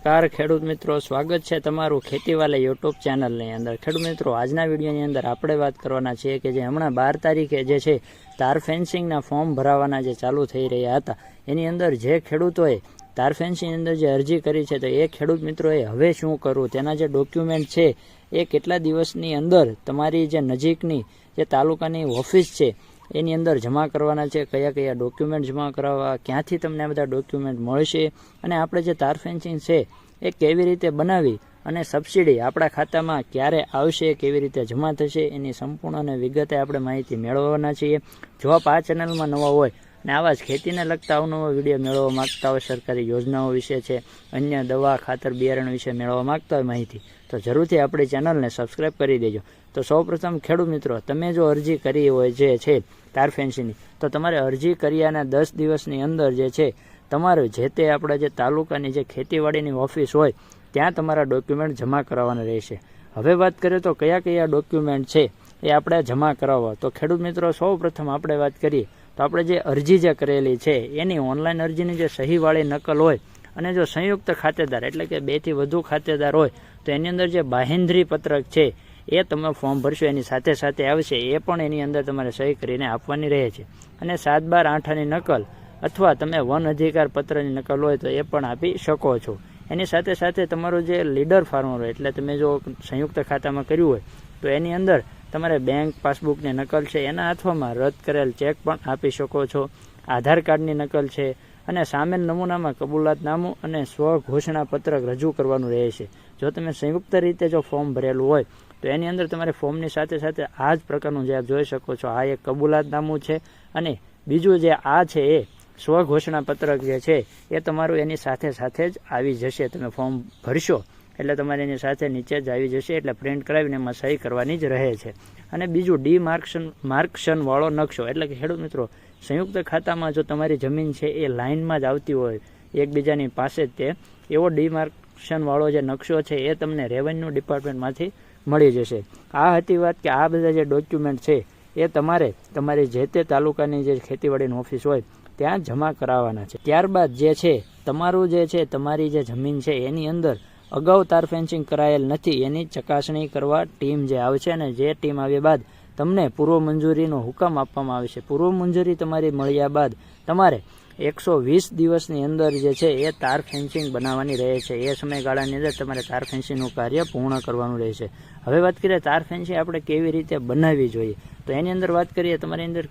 નમસ્કાર, ખેડૂત મિત્રો. સ્વાગત છે તમારું ખેતીવાલા યુટ્યુબ ચેનલની અંદર. ખેડૂત મિત્રો, આજના વિડીયોની અંદર આપણે વાત કરવાના છીએ કે જે હમણાં બાર તારીખે જે છે, તાર ફેન્સિંગના ફોર્મ ભરાવાના જે ચાલુ થઈ રહ્યા હતા. એની અંદર જે ખેડૂતોએ તાર ફેન્સિંગની અંદર જે અરજી કરી છે, તો એ ખેડૂત મિત્રોએ હવે શું કરવું? તેના જે ડોક્યુમેન્ટ છે, એ કેટલા દિવસની અંદર તમારી જે નજીકની જે તાલુકાની ઓફિસ છે એની અંદર જમા કરવાના છે, કયા કયા ડોક્યુમેન્ટ જમા કરાવવા, ક્યાંથી તમને આ બધા ડોક્યુમેન્ટ મળશે અને આપણે જે તાર ફેન્સિંગ છે એ કેવી રીતે બનાવી અને સબસિડી આપણા ખાતામાં ક્યારે આવશે, કેવી રીતે જમા થશે, એની સંપૂર્ણ અને વિગતે આપણે માહિતી મેળવવાના છીએ. જો આ ચેનલમાં નવા હોય અને આવા જ ખેતીને લગતા અવનવો વીડિયો મેળવવા માગતા હોય સરકારી યોજનાઓ વિશે છે, અન્ય દવા, ખાતર, બિયારણ વિશે મેળવવા માગતા હોય માહિતી, તો જરૂરથી આપણી ચેનલને સબસ્ક્રાઈબ કરી દેજો. તો સૌપ્રથમ ખેડૂત મિત્રો, તમે જો અરજી કરી હોય જે છે તાર ફેન્સીની, તો તમારે અરજી કર્યાના દસ દિવસની અંદર જે છે, તમારે જે તે આપણા જે તાલુકાની જે ખેતીવાડીની ઓફિસ હોય, ત્યાં તમારા ડોક્યુમેન્ટ જમા કરાવવાના રહેશે. હવે વાત કરીએ તો કયા કયા ડોક્યુમેન્ટ છે એ આપણે જમા કરાવવા? તો ખેડૂત મિત્રો સૌ પ્રથમ આપણે વાત કરીએ તો આપણે જે અરજી જે કરેલી છે, એની ઓનલાઈન અરજીની જે સહીવાળી નકલ હોય અને જો સંયુક્ત ખાતેદાર એટલે કે બેથી વધુ ખાતેદાર હોય, તો એની અંદર જે બાહેન્દ્રી પત્રક છે, એ તમે ફોર્મ ભરશો, એની સાથે સાથે આવશે, એ પણ એની અંદર તમારે સહી કરીને આપવાની રહે છે. અને સાત બાર આઠની નકલ અથવા તમે વન અધિકાર પત્રની નકલ હોય તો એ પણ આપી શકો છો. એની સાથે સાથે તમારું જે લીડર ફાર્મર હોય, એટલે તમે જો સંયુક્ત ખાતામાં કર્યું હોય, તો એની અંદર તમારે બેંક પાસબુકની નકલ છે, એના હાથવામાં રદ કરેલ ચેક પણ આપી શકો છો. આધાર કાર્ડની નકલ છે અને સામેલ નમૂનામાં કબૂલાતનામું અને સ્વ ઘોષણા પત્રક રજૂ કરવાનું રહે છે. જો તમે સંયુક્ત રીતે જો ફોર્મ ભરેલું હોય, તો એની અંદર તમારે ફોર્મની સાથે સાથે આ જ પ્રકારનું જે આપ જોઈ શકો છો, આ એક કબૂલાતનામું છે અને બીજું જે આ છે એ સ્વઘોષણા પત્રક જે છે, એ તમારું એની સાથે સાથે જ આવી જશે. તમે ફોર્મ ભરશો એટલે તમારે એની સાથે નીચે જ આવી જશે એટલે પ્રિન્ટ કરાવીને એમાં સહી કરવાની જ રહે છે. અને બીજું ડી માર્કશન માર્કશન વાળો નકશો, એટલે કે ખેડૂત મિત્રો, સંયુક્ત ખાતામાં જો તમારી જમીન છે એ લાઇનમાં જ આવતી હોય, એકબીજાની પાસે જ તે, એવો ડીમાર્કેશન વાળો જે નકશો છે એ તમને રેવન્યુ ડિપાર્ટમેન્ટમાંથી મળી જશે. આ હતી વાત કે આ બધા જે ડોક્યુમેન્ટ છે, એ તમારે, તમારી જે તે તાલુકાની જે ખેતીવાડીની ઓફિસ હોય, ત્યાં જમા કરાવવાના છે. ત્યારબાદ જે છે, તમારું જે છે, તમારી જે જમીન છે, એની અંદર અગાઉ તાર ફેન્સિંગ કરાયેલ નથી. એની ચકાસણી કરવા ટીમ જે આવશે અને જે ટીમ આવ્યા બાદ તમને પૂર્વ મંજૂરીનો હુકમ આપવામાં આવશે પૂર્વ મંજૂરી તમારી મળ્યા બાદ તમારે એકસો વીસ દિવસની અંદર જે છે એ તાર ફેન્સિંગ બનાવવાની રહે છે. એ સમયગાળાની અંદર તમારે તાર ફેન્સિંગનું કાર્ય પૂર્ણ કરવાનું રહેશે હવે વાત કરીએ તાર ફેન્સિંગ આપણે કેવી રીતે બનાવવી જોઈએ? તો એની અંદર વાત કરીએ, તમારી અંદર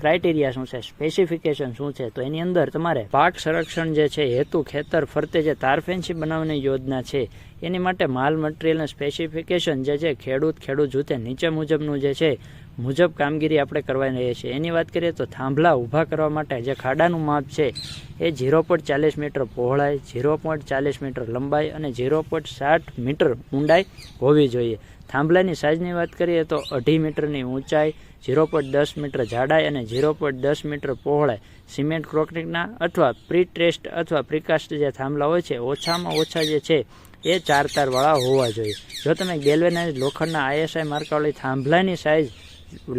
ક્રાઇટેરિયા શું છે? સ્પેસિફિકેશન શું છે? તો એની અંદર તમારે પાક સંરક્ષણ જે છે, હેતુ, ખેતર, ફરતે જે તાર ફેન્સિંગ બનાવવાની યોજના છે, એની માટે માલ મટીરિયલના સ્પેસિફિકેશન જે છે, ખેડૂત ખેડૂત જૂથે નીચે મુજબનું જે છે મુજબ કામગીરી આપણે કરવાની રહીએ છીએ. એની વાત કરીએ તો થાંભલા ઊભા કરવા માટે જે ખાડાનું માપ છે, એ ઝીરો પોઈન્ટ ચાલીસ મીટર પહોળાઈ, ઝીરો પોઈન્ટ ચાલીસ મીટર લંબાઈ અને ઝીરો પોઈન્ટ સાઠ મીટર ઊંડાઈ હોવી જોઈએ. થાંભલાની સાઇઝની વાત કરીએ તો અઢી મીટરની ઊંચાઈ, ઝીરો પોઈન્ટ દસ મીટર જાડાઈ અને ઝીરો પોઈન્ટ દસ મીટર પહોળાઈ. સિમેન્ટ ક્રોકનિકના અથવા પ્રી ટ્રેસ્ટ અથવા પ્રિકાસ્ટ જે થાંભલા હોય છે, ઓછામાં ઓછા જે છે, એ ચાર તારવાળા હોવા જોઈએ. જો તમે ગેલ્વેનાઇઝ લોખંડના આઈએસઆઈ માર્કાવાળી થાંભલાની સાઇઝ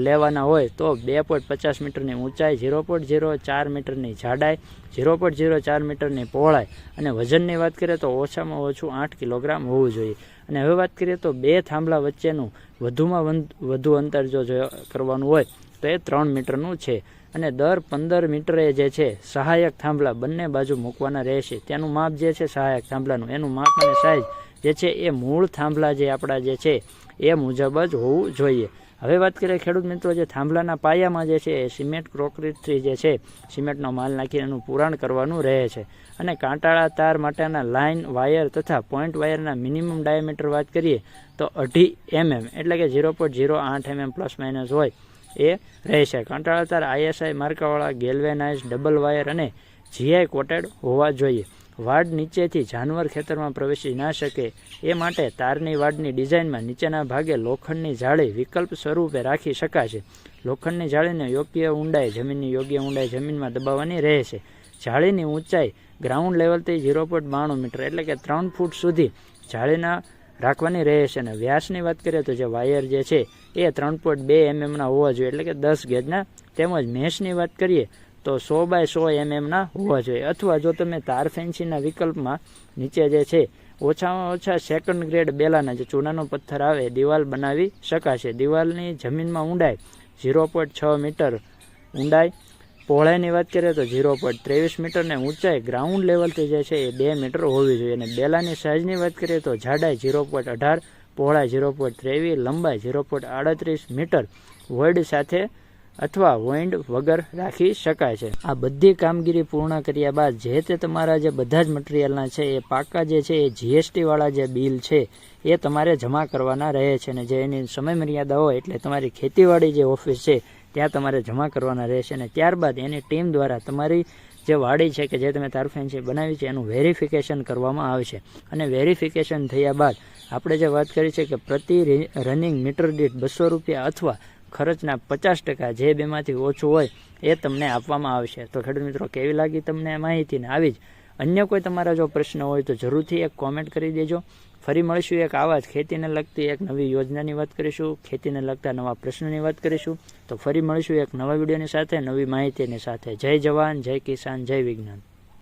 લેવાના હોય તો બે પોઈન્ટ પચાસ મીટરની ઊંચાઈ, ઝીરો પોઈન્ટ ઝીરો ચાર મીટરની જાડાઈ, ઝીરો પોઈન્ટ ઝીરો ચાર મીટરની પહોળાઈ અને વજનની વાત કરીએ તો ઓછામાં ઓછું આઠ કિલોગ્રામ હોવું જોઈએ. અને હવે વાત કરીએ તો બે થાંભલા વચ્ચેનું વધુમાં વધુ અંતર જો કરવાનું હોય તો એ ત્રણ મીટરનું છે. અને દર પંદર મીટરે જે છે સહાયક થાંભલા બંને બાજુ મૂકવાના રહેશે. તેનું માપ જે છે સહાયક થાંભલાનું, એનું માપ અને સાઇઝ જે છે એ મૂળ થાંભલા જે આપણા જે છે એ મુજબ જ હોવું જોઈએ. હવે વાત કરીએ ખેડૂત મિત્રો, જે થાંભલાના પાયામાં જે છે, એ સિમેન્ટ ક્રોકરીટથી જે છે, સિમેન્ટનો માલ નાખીને એનું પુરાણ કરવાનું રહે છે. અને કાંટાળા તાર માટેના લાઇન વાયર તથા પોઈન્ટ વાયરના મિનિમમ ડાયામીટર વાત કરીએ, તો અઢી એમએમ, એટલે કે ઝીરો પોઈન્ટ ઝીરો આઠ એમએમ પ્લસ માઇનસ હોય, એ રહેશે કાંટાળા તાર આઈએસઆઈ માર્કાવાળા ગેલ્વેનાઇઝ ડબલ વાયર અને જીઆઈ કોટેડ હોવા જોઈએ. વાડ નીચેથી જાનવર ખેતરમાં પ્રવેશી ના શકે. એ માટે તારની વાડની ડિઝાઇનમાં નીચેના ભાગે લોખંડની જાળી વિકલ્પ સ્વરૂપે રાખી શકાશે. લોખંડની જાળીને યોગ્ય ઊંડાઈ જમીનની યોગ્ય ઊંડાઈ જમીનમાં દબાવવાની રહેશે. જાળીની ઊંચાઈ ગ્રાઉન્ડ લેવલથી ઝીરો પોઈન્ટ બાણું મીટર એટલે કે ત્રણ ફૂટ સુધી જાળીના રાખવાની રહેશે. અને વ્યાસની વાત કરીએ તો જે વાયર જે છે, એ ત્રણ પોઈન્ટ બે એમએમના હોવા જોઈએ એટલે કે દસ ગેજના. તેમજ મેશની વાત કરીએ તો સો બાય સો એમએમના હોવા જોઈએ. અથવા જો તમે તાર ફેન્સીના વિકલ્પમાં નીચે જે છે, ઓછામાં ઓછા સેકન્ડ ગ્રેડ બેલાના જે ચૂનાનો પથ્થર આવે, દિવાલ બનાવી શકાશે. દિવાલની જમીનમાં ઊંડાઈ ઝીરો પોઈન્ટ છ મીટર ઊંડાઈ. પહોળાઈની વાત કરીએ તો ઝીરો પોઈન્ટ ત્રેવીસ મીટર ને ઊંચાઈ ગ્રાઉન્ડ લેવલથી જે છે એ બે મીટર હોવી જોઈએ. અને બેલાની સાઇઝની વાત કરીએ તો જાડાઈ ઝીરો પોઈન્ટ અઢાર, પહોળાઈ ઝીરો પોઈન્ટ ત્રેવીસ, લંબાઈ ઝીરો પોઈન્ટ આડત્રીસ મીટર. વર્ડ સાથે અથવા વોઇન્ડ વગર રાખી શકાય છે. આ બધી કામગીરી પૂર્ણ કર્યા બાદ જે તે તમારા જે બધા જ મટીરિયલના છે, એ પાકા જે છે, એ જીએસટીવાળા જે બિલ છે, એ તમારે જમા કરવાના રહે છે અને જે એની સમય મર્યાદા હોય એટલે તમારી ખેતીવાડી જે ઓફિસ છે, ત્યાં તમારે જમા કરવાના રહેશે અને ત્યારબાદ એની ટીમ દ્વારા તમારી જે વાડી છે કે જે તમે તારફેન્સી બનાવી છે, એનું વેરિફિકેશન કરવામાં આવે છે. અને વેરિફિકેશન થયા બાદ આપણે જે વાત કરી છે કે પ્રતિ રનિંગ મીટર દીઠ બસો રૂપિયા અથવા ખર્ચના પચાસ ટકા જે બેમાંથી ઓછું હોય એ તમને આપવામાં આવશે. તો ખેડૂત મિત્રો, કેવી લાગી તમને માહિતી? ને આવી જ અન્ય કોઈ તમારા જો પ્રશ્ન હોય તો જરૂરથી એક કોમેન્ટ કરી દેજો. ફરી મળીશું એક આવા જ ખેતીને લગતી એક નવી યોજનાની વાત કરીશું, ખેતીને લગતા નવા પ્રશ્નની વાત કરીશું. તો ફરી મળીશું એક નવા વિડીયોની સાથે, નવી માહિતીની સાથે. જય જવાન, જય કિસાન, જય વિજ્ઞાન.